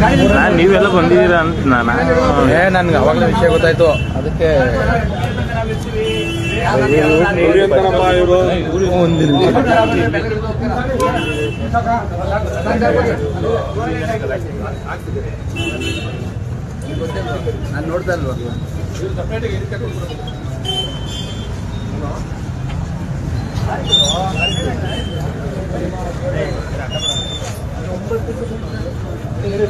ನಾನು ನೀವೆಲ್ಲ ಬಂದಿದ್ದೀರಾ ಅಂತ ನಾನು. ಏ ನನ್ಗೆ ಅವಾಗಲೇ ವಿಷಯ ಗೊತ್ತಾಯ್ತು. ಅದಕ್ಕೆ ನಾನು ನೋಡ್ತಾ ಇಲ್ವಾ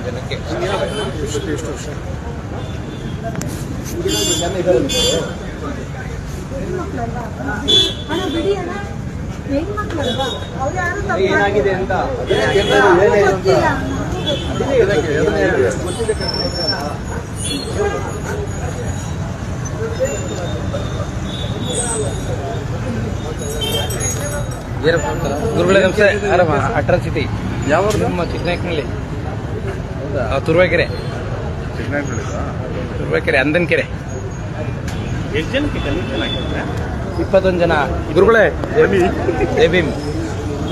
ಜನಕ್ಕೆ ಹಣ ಬಿಡಿ ಅಣ್ಣ ಹೆಣ್ಮಕ್ಳಲ್ವಾ ಅವ್ರು ಯಾರು ತಪ್ಪು ಏನಾಗಿದೆ ಅಂತ. ಗುರುಗಳೇ ನಮಸ್ತೆ. ಆರಾಮ ಅಟ್ರಾಸಿಟಿ ಯಾವ ನಮ್ಮ ಚಿಕ್ಕನಾಯಕನಹಳ್ಳಿ ಆ, ತುರುವೇಕೆರೆ. ತುರುವೇಕೆರೆ ಅಂದನ್ ಕೆರೆ ಎಷ್ಟು ಜನಕ್ಕೆ ಇಪ್ಪತ್ತೊಂದು ಜನ. ಗುರುಗಳೇ ಜೈ ಭೀಮ್.